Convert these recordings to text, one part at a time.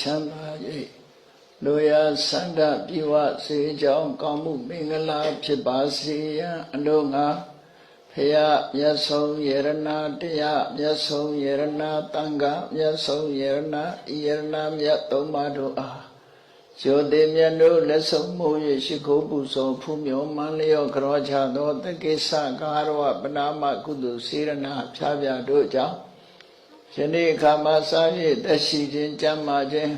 သက်ရှိချမ်းသာစိတ်ချမ်းသာ၍လိုရာဆန္ဒပြေဝစေကြောင်းကောင်းမှုမင်္ဂလာဖြစ်ပါစေရန်အလို့ငါဖရာမြတ်ဆုံးယရနာတရားမြတ်ဆုံးယရနာတန်ခါမြတ်ဆုံးယရနာဤယရနာမြတ်သုံးပါးတို့အားကျော်သေးမြတ်တို့လက်ဆုံးမိုး၍ရှိခိုးပူဇော်ဖူးမြော်မန်းလျော့ကြောချသောတက္ကိစ္စကာရဝပနာမကုသိုလ်စေရနာဖြားပြတို့ကြောင့် ယနေ့အခါမှာစာရေးသက်ရှိခြင်းကြမ်းမာခြင်း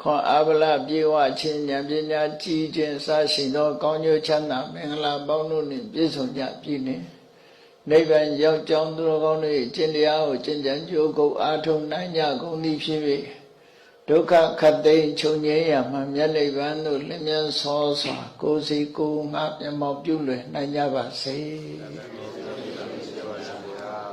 ခွန်အားဗလပြေဝခြင်းဉာဏ်ပညာကြီးခြင်းစရှိသော ကောင်းကျိုးချမ်းသာမင်္ဂလာပေါင်းတို့နှင့်ပြည့်စုံကြပြီနှင့်နိဗ္ဗာန်ရောက်ကြောင်းသူတော်ကောင်းတို့၏ကျင့်တရားကိုကျင့်ကြံကြိုးကုပ်အားထုတ်နိုင်ကြကုန်သည်ဖြစ်၍ဒုက္ခခတ်သိမ်းချုပ်ငြိမ်းရမှမြတ်နိဗ္ဗာန်သို့လင်းမြန်စောစွာကိုယ်စီကိုယ်ငါမျက်မှောက်ပြုလွယ်နိုင်ကြပါစေ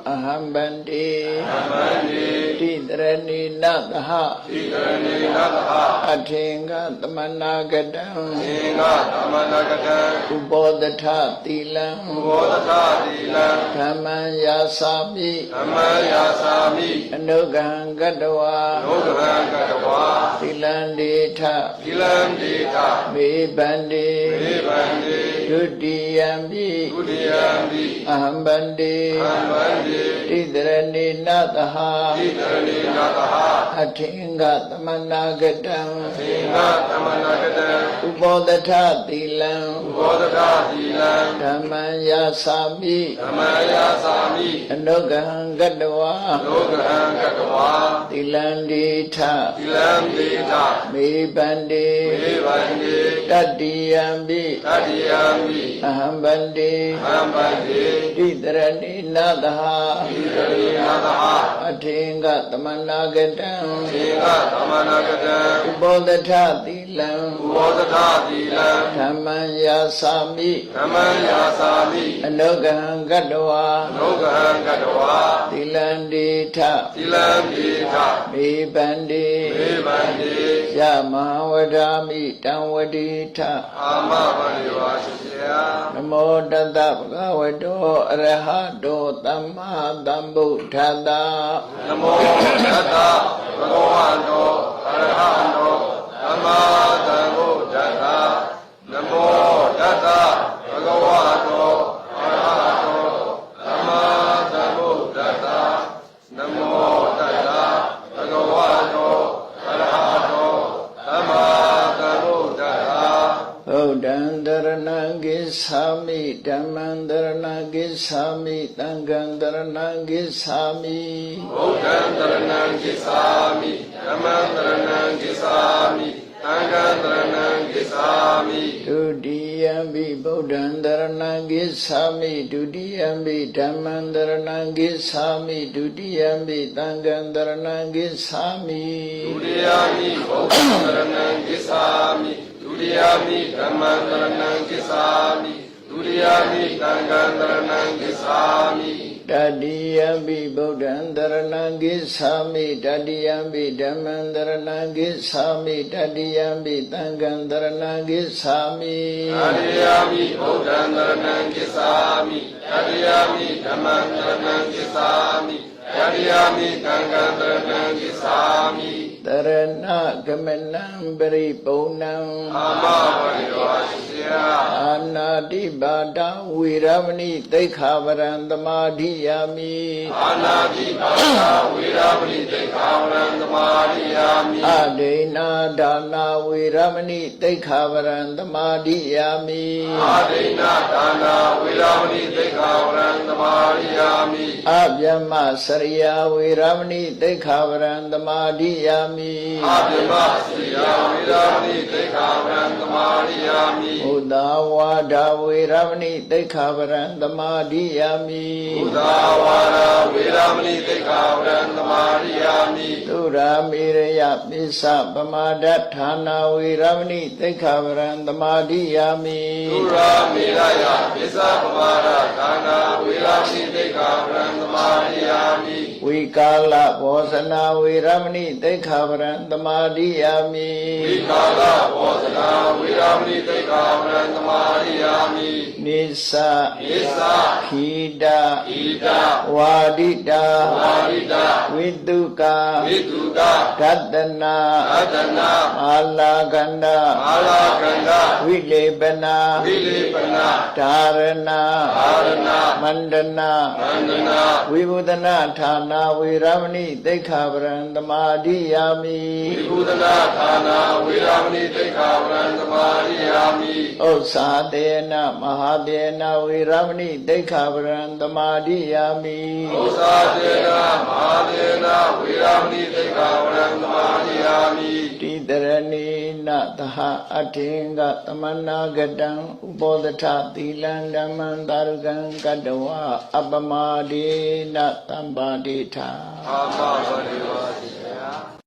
အဟံဗန္တိအမန္တိတိတရဏီနသဟဣကရဏေနသဟအထင်္ဂသမနာကတံသင်္ဃသမဏကတံဥပောတထသီလံဘောဓသတိလံဓမ္မံယာစာမိဓမ္မယာသာမိအနုကံကတဝါလောကရံကတဝါသီလံဒေထသီလံဒေတာမေဗန္တိမေဗန္တိ ဒုတိယံပိဒုတိယံပိအဟံဗန္တိအမန္တိတိတရဏီနသဟဣကရဏေနသဟအထင်္ဂသမနာကတံသင်္ဃသမဏကတံဥပောတထသီလံဘောဓသတိလံဓမ္မံယာစာမိဓမ္မယာသာမိအနုကံကတဝါလောကရံကတဝါသီလံဒေထသီလံဒေတာမေဗန္တိမေဗန္တိတတ္တိယံပိတတိယံပိအဟံဗန္တိအမန္တိတိတရဏိနသဟဣကရေနသဟအထင်္ဂသမနာကတံသင်္ဃသမဏကတံဥပောတထသီလံဘောဓသတိလံဓမ္မံယာစာမိဓမ္မယာသာမိအနုကံကတဝါလောကဟံကတဝါသီလံဒေထသီလံဒေတာမေဗန္တိမေဗန္တိ ယမဟာဝဒာမိတံဝတိထအာမဗန္တိဝါရှိယနမောတတဗုဒ္ဓဝတ္တောအရဟတောသမ္မာသမ္ဗုဒ္ဓတ္တနမောတတ္တဘဂဝန္တောအရဟံတောသမ္မာသမ္ဗုဒ္ဓတ္တနမောတတ္တဘဂဝန္တောအရဟံတောသမ္မာသမ္ဗုဒ္ဓတ္တနမောတတ္တဘဂဝန္တောအရဟံတောသမ္မာသမ္ဗုဒ္ဓတ္တ ဗုဒ္ဓံတရဏံကိသာမိ ဓမ္မံတရဏံကိသာမိသံဃံတရဏံကိသာမိဗုဒ္ဓံတရဏံကိသာမိဓမ္မံတရဏံကိသာမိသံဃံတရဏံကိသာမိဒုတိယံပိဗုဒ္ဓံတရဏံကိသာမိဒုတိယံပိဓမ္မံတရဏံကိသာမိဒုတိယံပိသံဃံတရဏံကိသာမိဒုတိယမိဗုဒ္ဓံတရဏံကိသာမိဒုတိယမိဓမ္မံတရဏံကိသာမိဒု တိယမိသံဃံတရဏံကိသာမိတတိယံပိဗုဒ္ဓံတရဏံကိသာမိတတိယံပိဓမ္မံတရဏံကိသာမိတတိယံပိသံဃံတရဏံကိသာမိတတိယမိဗုဒ္ဓံတရဏံကိသာမိတတိယမိဓမ္မံတရဏံကိသာမိတတိယမိသံဃံတရဏံကိသာမိ တရဏဂမနံပရိပုံဏံအာမဝရိဝါရှိယအာနာတိပါဒဝေရမဏိသိက္ခာပရံသမာဓိယာမိအာနာတိပါဒဝေရမဏိတေခာဝရံသမာရိယာမိအဒိနာဒါနာဝေရမဏိသိက္ခာပရံသမာဓိယာမိအာဒိနာဒါနာဝေရမဏိတေခာဝရံသမာ ရိယာမိအဗျမစရိယာဝေရမဏိသိက္ခာပရံသမာဓိယာမိအာပြမစီယာဝေရမဏိတေခာဝရံသမာရိယာ မိဘုဒ္ဓဝါဒဝေရမဏိသိက္ခာပရံသမာဓိယာမိဘုဒ္ဓဝါဒဝေရမဏိတေခာဝရံသမာရိယာမိသုရာမေရယပိစ္ဆပမာဒဌာနာဝေရမဏိသိက္ခာပရံသမာဓိယာမိသုရာမေရယပိစ္ဆပမာဒဒါနာဝေရမဏိတေခာဝရံသမာရိယာမိ ဝဝိကာလဘောဇနာဝေရမဏိတိခာပရံသမာဓိယာမိဝိကာလဘောဇနာဝိရာမဏိတိတ်္ခာဝရံသမာရိယာမိနိစ္စနိစ္စခိတဣဒဝါဒိတာပါရိတဝိတုကာဝိတုကဒတနာအတနာအာလာကန္ဒအာလာကန္ဒဝိလေပနာဝိလေပနာဓာရဏအာရဏမန္တနာဗန္ဒနာဝိဘုဒနာဌာနာဝေရမဏိတိခာပရံသမာဓိယာမိဝိဘုဒနာဌာနာဝိရာမဏိတိတ်္ခာဝရံသမာရိယာမိဥစ္စာတေနမဟာတေနဝေရမဏိတိခာပရံသမာဓိယာမိဥစ္စာတေနမဟာတေနဝိရာမဏိတိတ်္ခာဝရံသမာရိယာမိတိတရဏိ နသဟအထေင်္ဂသမနာဂတံဥပောဒထသီလံဓမ္မံတာရုကံကတ္တဝအပမဒေနတမ္ပါဒေထာအာမဘရိဝါတိ